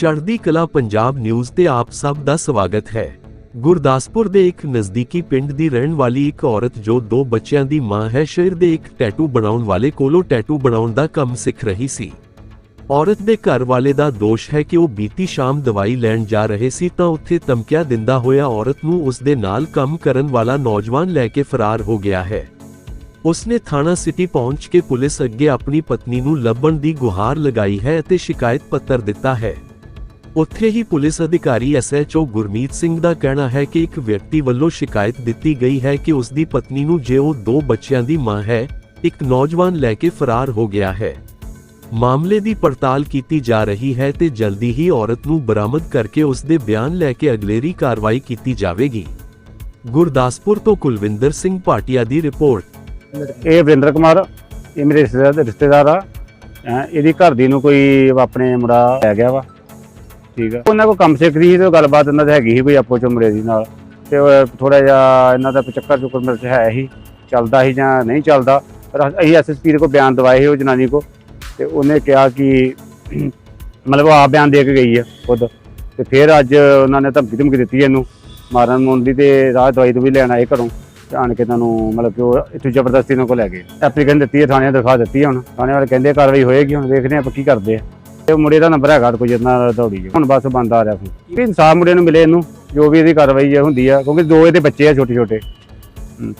ਚੜ੍ਹਦੀ ਕਲਾ ਪੰਜਾਬ ਨਿਊਜ਼ ਤੇ ਆਪ ਸਭ ਦਾ ਸਵਾਗਤ ਹੈ। ਗੁਰਦਾਸਪੁਰ ਦੇ ਇੱਕ ਨਜ਼ਦੀਕੀ ਪਿੰਡ ਦੀ ਰਹਿਣ ਵਾਲੀ ਇੱਕ ਔਰਤ ਜੋ ਦੋ ਬੱਚਿਆਂ ਦੀ ਮਾਂ ਹੈ, ਸ਼ਹਿਰ ਦੇ ਇੱਕ ਟੈਟੂ ਬਣਾਉਣ ਵਾਲੇ ਕੋਲੋਂ ਟੈਟੂ ਬਣਾਉਣ ਦਾ ਕੰਮ ਸਿੱਖ ਰਹੀ ਸੀ। ਔਰਤ ਦੇ ਘਰ ਵਾਲੇ ਦਾ ਦੋਸ਼ ਹੈ ਕਿ ਉਹ ਬੀਤੀ ਸ਼ਾਮ ਦਵਾਈ ਲੈਣ ਜਾ ਰਹੇ ਸੀ ਤਾਂ ਉੱਥੇ ਧਮਕੀਆਂ ਦਿੰਦਾ ਹੋਇਆ ਔਰਤ ਨੂੰ ਉਸ ਦੇ ਨਾਲ ਕੰਮ ਕਰਨ ਵਾਲਾ ਨੌਜਵਾਨ ਲੈ ਕੇ ਫਰਾਰ ਹੋ ਗਿਆ ਹੈ। ਉਸਨੇ ਥਾਣਾ ਸਿਟੀ ਪਹੁੰਚ ਕੇ ਪੁਲਿਸ ਅੱਗੇ ਆਪਣੀ ਪਤਨੀ ਨੂੰ ਲੱਭਣ ਦੀ ਗੁਹਾਰ ਲਗਾਈ ਹੈ ਅਤੇ ਸ਼ਿਕਾਇਤ ਪੱਤਰ ਦਿੱਤਾ ਹੈ। ਉੱਥੇ ਹੀ ਪੁਲਿਸ ਅਧਿਕਾਰੀ ਐਸਐਚਓ ਗੁਰਮੀਤ ਸਿੰਘ ਦਾ ਕਹਿਣਾ ਹੈ ਕਿ ਇੱਕ ਵਿਅਕਤੀ ਵੱਲੋਂ ਸ਼ਿਕਾਇਤ ਦਿੱਤੀ ਗਈ ਹੈ ਕਿ ਉਸ ਦੀ ਪਤਨੀ ਨੂੰ ਜੇ ਉਹ ਦੋ ਬੱਚਿਆਂ ਦੀ ਮਾਂ ਹੈ, ਇੱਕ ਨੌਜਵਾਨ ਲੈ ਕੇ ਫਰਾਰ ਹੋ ਗਿਆ ਹੈ। ਮਾਮਲੇ ਦੀ ਪੜਤਾਲ ਕੀਤੀ ਜਾ ਰਹੀ ਹੈ ਤੇ ਜਲਦੀ ਹੀ ਔਰਤ ਨੂੰ ਬਰਾਮਦ ਕਰਕੇ ਉਸ ਦੇ ਬਿਆਨ ਲੈ ਕੇ ਅਗਲੇਰੀ ਕਾਰਵਾਈ ਕੀਤੀ ਜਾਵੇਗੀ। ਗੁਰਦਾਸਪੁਰ ਤੋਂ ਕੁਲਵਿੰਦਰ ਸਿੰਘ ਭਾਟੀਆ ਦੀ ਰਿਪੋਰਟ। ਇਹ ਵਰਿੰਦਰ ਕੁਮਾਰ, ਇਹ ਮੇਰੇ ਰਿਸ਼ਤੇਦਾਰ ਰਿਸ਼ਤੇਦਾਰ ਆ। ਇਹਦੀ ਘਰ ਦੀ ਨੂੰ ਕੋਈ ਆਪਣੇ ਮੁੰਡਾ ਲੈ ਗਿਆ ਵਾ। ਠੀਕ ਆ। ਉਹਨਾਂ ਕੋ ਕੰਮ ਸਿੱਖਦੀ ਸੀ ਤੇ ਗੱਲਬਾਤ ਇਹਨਾਂ ਦੀ ਹੈਗੀ ਸੀ ਕੋਈ ਆਪੋ ਚ ਦੀ ਨਾਲ। ਤੇ ਥੋੜਾ ਜਿਹਾ ਇਹਨਾਂ ਦਾ ਚੱਕਰ ਚੁੱਕਰ ਮੇਰੇ ਚ ਹੈ ਹੀ, ਚੱਲਦਾ ਸੀ ਜਾਂ ਨਹੀਂ ਚੱਲਦਾ। ਪਰ ਅਸੀਂ ਐਸਐਸਪੀ ਦੇ ਕੋ ਬਿਆਨ ਦਵਾਏ ਸੀ ਉਹ ਜਨਾਨੀ ਕੋ ਤੇ ਉਹਨੇ ਕਿਹਾ ਕਿ ਮਤਲਬ ਉਹ ਆਪ ਬਿਆਨ ਦੇ ਕੇ ਗਈ ਆ ਖੁਦ। ਤੇ ਫਿਰ ਅੱਜ ਉਹਨਾਂ ਨੇ ਧਮਕੀ ਧਮਕੀ ਦਿੱਤੀ ਇਹਨੂੰ ਮਾਰਨ ਮੁੰਨ ਦੀ ਤੇ ਰਾਹ ਦਵਾਈ ਤੋਂ ਵੀ ਲੈਣ ਆਏ ਘਰੋਂ। ਤੇ ਆਣ ਕੇ ਤੁਹਾਨੂੰ ਮਤਲਬ ਕਿ ਉਹ ਇੱਥੇ ਜ਼ਬਰਦਸਤੀ ਨਾਲ ਕੋ ਲੈ ਗਏ। ਐਪਲੀਕੇਸ਼ਨ ਦਿੱਤੀ ਹੈ ਥਾਣੇ ਦਿਖਾ ਦਿੱਤੀ ਹੈ ਹੁਣ। ਥਾਣੇ ਵਾਲੇ ਕਹਿੰਦੇ ਕਾਰਵਾਈ ਹੋਏਗੀ, ਹੁਣ ਵੇਖਦੇ ਆਪਾਂ ਕੀ ਕਰਦੇ ਆ। ਤੇ ਮੁੰਡੇ ਦਾ ਨੰਬਰ ਹੈਗਾ ਕੋਈ ਜਿੰਨਾ ਦੌੜੀ ਹੁਣ ਬਸ ਬੰਦ ਆ ਰਿਹਾ ਫਿਰ ਵੀ ਇਨਸਾਫ ਮੁੰਡੇ ਨੂੰ ਮਿਲੇ ਇਹਨੂੰ, ਜੋ ਵੀ ਇਹਦੀ ਕਾਰਵਾਈ ਹੈ ਹੁੰਦੀ ਆ, ਕਿਉਂਕਿ ਦੋ ਇਹਦੇ ਬੱਚੇ ਆ ਛੋਟੇ ਛੋਟੇ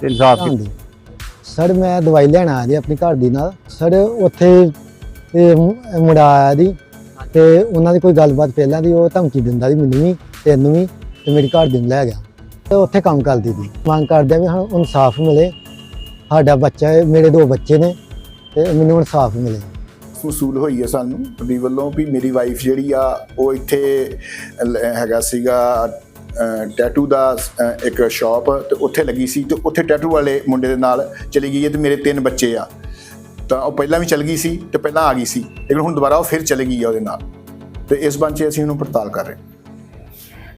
ਤੇ ਇਨਸਾਫ ਸਰ, ਮੈਂ ਦਵਾਈ ਲੈਣ ਆਇਆ ਜੀ ਆਪਣੀ ਘਰ ਦੀ ਨਾਲ। ਸਰ, ਉੱਥੇ ਇਹ ਮੁੰਡਾ ਆਇਆ ਦੀ ਤੇ ਉਹਨਾਂ ਦੀ ਕੋਈ ਗੱਲਬਾਤ ਪਹਿਲਾਂ ਦੀ, ਉਹ ਧਮਕੀ ਦਿੰਦਾ ਸੀ ਮੈਨੂੰ ਵੀ ਤੈਨੂੰ ਵੀ ਤੇ ਮੇਰੀ ਘਰ ਦੀ ਨੂੰ ਲੈ ਗਿਆ। ਤੇ ਉੱਥੇ ਕੰਮ ਕਰਦੀ ਸੀ। ਮੰਗ ਕਰਦੇ ਵੀ ਹਾਂ ਇਨਸਾਫ ਮਿਲੇ। ਸਾਡਾ ਬੱਚਾ ਮੇਰੇ ਦੋ ਬੱਚੇ ਨੇ ਤੇ ਮੈਨੂੰ ਇਨਸਾਫ ਮਿਲੇ। ਮਸੂਲ ਹੋਈ ਹੈ ਸਾਨੂੰ ਵੀ ਵੱਲੋਂ ਵੀ ਮੇਰੀ ਵਾਈਫ ਜਿਹੜੀ ਆ, ਉਹ ਇੱਥੇ ਲ- ਹੈਗਾ ਸੀਗਾ ਟੈਟੂ ਦਾ ਇੱਕ ਸ਼ਾਪ ਤੇ ਉੱਥੇ ਲੱਗੀ ਸੀ ਤੇ ਉੱਥੇ ਟੈਟੂ ਵਾਲੇ ਮੁੰਡੇ ਦੇ ਨਾਲ ਚਲੀ ਗਈ ਹੈ ਤੇ ਮੇਰੇ ਤਿੰਨ ਬੱਚੇ ਆ। ਤਾਂ ਉਹ ਪਹਿਲਾਂ ਵੀ ਚਲ ਗਈ ਸੀ ਤੇ ਪਹਿਲਾਂ ਆ ਗਈ ਸੀ, ਲੇਕਿਨ ਹੁਣ ਦੁਬਾਰਾ ਉਹ ਫਿਰ ਚਲੀ ਗਈ ਆ ਉਹਦੇ ਨਾਲ। ਤੇ ਇਸ ਬੰਚ ਅਸੀਂ ਉਹਨੂੰ ਪੜਤਾਲ ਕਰ ਰਹੇ